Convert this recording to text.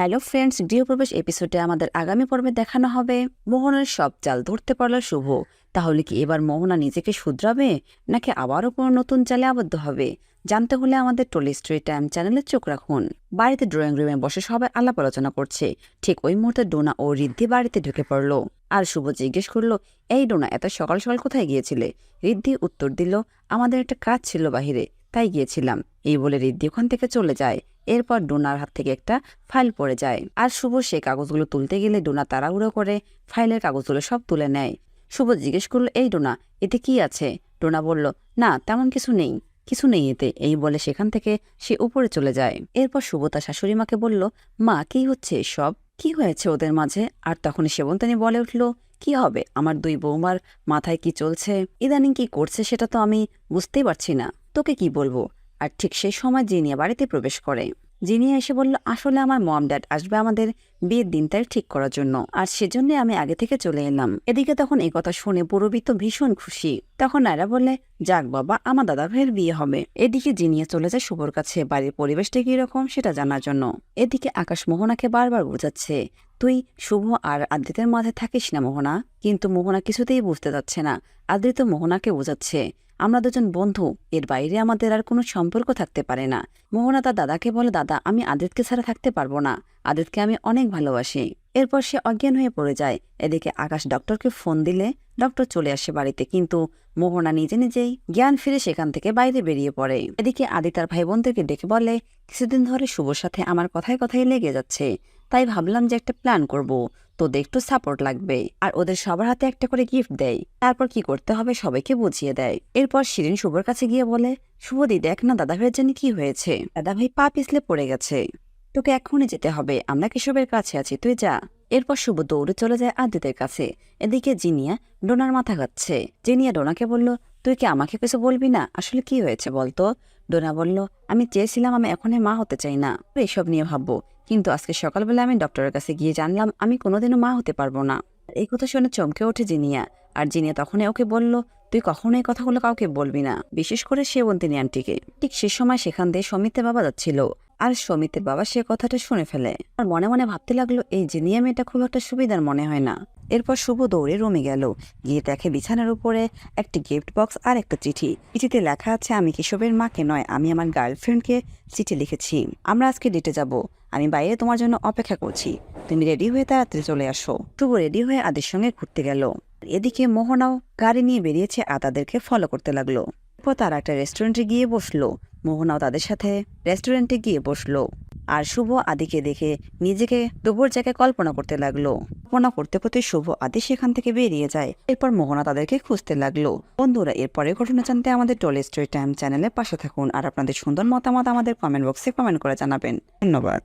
Hello friends, গৃহপ্রবেশ এপিসোডে আমাদের আগামী পর্বে দেখানো হবে মোহনার সব চাল ধরতে পারল শুভ। তাহলে কি এবার মোহনা নিজেকে শুধরাবে, নাকি আবারও কোনো নতুন চালে আবদ্ধ হবে? জানতে হলে আমাদের টলি স্ট্রি টাইম চ্যানেলে চোখ রাখুন। বাড়িতে ড্রয়িং রুমে বসে সবাই আলাপ আলোচনা করছে। ঠিক ওই মুহূর্তে ডোনা ও রিদ্ধি বাড়িতে ঢুকে পড়ল। আর শুভ জিজ্ঞেস করল, এই ডোনা, এত সকাল সকাল কোথায় গিয়েছিলে? রিদ্ধি উত্তর দিল, আমাদের একটা কাজ ছিল বাহিরে। তাই গিয়েছিলাম। এই বলে রিদ্ধি ওখান থেকে চলে যায়। এরপর ডোনার হাত থেকে একটা ফাইল পড়ে যায়। আর শুভ সে কাগজগুলো তুলতে গেলে ডোনা তাড়াহুড়ো করে ফাইলের কাগজগুলো সব তুলে নেয়। শুভ জিজ্ঞেস করল, এই ডোনা, এতে কি আছে? ডোনা বলল, না, তেমন কিছু নেই। কিছু নেই এতে। এই বলে সেখান থেকে সে উপরে চলে যায়। এরপর শুভ তার শাশুড়ি মাকে বলল, মা, কি হচ্ছে সব কি হয়েছে ওদের মাঝে? আর তখন সেবন্তানি বলে উঠল, কি হবে? আমার দুই বৌমার মাথায় কি চলছে? ইদানিং কি করছে সেটা তো আমি বুঝতেই পারছি না। তোকে কি বলব? আর ঠিক সেই সময় জিনিয়া বাড়িতে প্রবেশ করে। জিনিয়া এসে বলল, আসলে আমার মম ড্যাড আসবে আমাদের বিয়ের দিনটাই ঠিক করার জন্য। আর সেজন্য আমি আগে থেকে চলে এলাম। এদিকে তখন এই কথা শুনে পুরবি তো ভীষণ খুশি। তখন নায়রা বলে যাক বাবা, আমার দাদা ভাইয়ের বিয়ে হবে। এদিকে জিনিয়া চলে যায় শুভর কাছে। বাড়ির পরিবেশটা কীরকম সেটা জানার জন্য। এদিকে আকাশ মোহনাকে বারবার বোঝাচ্ছে, তুই শুভ আর আদ্রিতের মাঝে থাকিস না মোহনা। কিন্তু মোহনা কিছুতেই বুঝতে যাচ্ছে না। আদ্রিত মোহনাকে বোঝাচ্ছে আমরা দুজন বন্ধু, এর বাইরে আমাদের আর কোনো সম্পর্ক থাকতে পারে না। মোহনা তার দাদাকে বলে, দাদা, আমি আদিতকে ছাড়া থাকতে পারব না। আদিতকে আমি অনেক ভালোবাসি। এরপর সে অজ্ঞান হয়ে পড়ে যায়। এদিকে আকাশ ডক্টরকে ফোন দিলে ডক্টর চলে আসে বাড়িতে, কিন্তু মোহনা নিজে নিজেই জ্ঞান ফিরে সেখান থেকে বাইরে বেরিয়ে পড়ে। এদিকে আদি তার ভাই বোনদেরকে ডেকে বলে, কিছুদিন ধরে শুভর সাথে আমার কথায় কথায় লেগে যাচ্ছে। তাই ভাবলাম যে একটা প্ল্যান করব। তোদের একটু সাপোর্ট লাগবে। আর ওদের সবার হাতে একটা করে গিফট দেয়। তারপর কি করতে হবে সবাইকে বুঝিয়ে দেয়। এরপর শিরিন শুভর কাছে গিয়ে বলে শুভদি দেখ না দাদাভাইয়ের জানি কি হয়েছে? দাদা ভাই পা পিছলে পড়ে গেছে। তোকে এখনই যেতে হবে, আমরা কেশবের কাছে আছি, তুই যা। এরপর শুভ দৌড়ে চলে যায় আদিতের কাছে। এদিকে জিনিয়া ডোনার মাথা খাচ্ছে জিনিয়া ডোনাকে বলল, তুই কি আমাকে কিছু বলবি না? আসলে কি হয়েছে বলতো? ডোনা বলল, আমি চেয়েছিলাম আমি এখনই মা হতে চাই না। এসব নিয়ে ভাববো। কিন্তু আজকে সকালবেলা আমি ডক্টরের কাছে গিয়ে জানলাম, আমি কোনোদিনও মা হতে পারব না। এই কথা শুনে চমকে ওঠে জিনিয়া। আর জিনিয়া তখনই ওকে বলল, তুই কখনো এই কথাগুলো কাউকে বলবি না। বিশেষ করে সে সেবন্তিনী আন্টিকে। ঠিক সে সময় সেখান দিয়ে সমিতের বাবা যাচ্ছিল। আর সমিতের বাবা সে কথাটা শুনে ফেলে। আর মনে মনে ভাবতে লাগল, এই জিনিয়া মেয়েটা খুব একটা সুবিধার মনে হয় না। এরপর শুভ দৌড়ে রুমে গেল। গিয়ে দেখে বিছানার উপরে একটি গিফট বক্স আর একটা চিঠি। চিঠিতে লেখা আছে, আমি কিশোরের মাকে নয়, আমি আমার গার্লফ্রেন্ডকে চিঠি লিখেছি। আমরা আজকে ডেটে যাব। আমি বাইরে তোমার জন্য অপেক্ষা করছি। তুমি রেডি হয়ে তাড়াতাড়ি চলে আসো। শুভ রেডি হয়ে আদের সঙ্গে ঘুরতে গেল। এদিকে মোহনাও গাড়ি নিয়ে বেরিয়েছে আর তাদেরকে ফলো করতে লাগল। এরপর তারা একটা রেস্টুরেন্টে গিয়ে বসল। মোহনাও তাদের সাথে রেস্টুরেন্টে গিয়ে বসল। আর শুভ আদিকে দেখে নিজেকে দুপুর জায়গায় কল্পনা করতে লাগল। কল্পনা করতে করতে শুভ আদি সেখান থেকে বেরিয়ে যায়। এরপর মোহনা তাদেরকে খুঁজতে লাগল। বন্ধুরা এরপরে ঘটনা জানতে আমাদের টলি স্টোরি টাইম চ্যানেলে পাশে থাকুন। আর আপনাদের সুন্দর মতামত আমাদের কমেন্ট বক্সে কমেন্ট করে জানাবেন। ধন্যবাদ।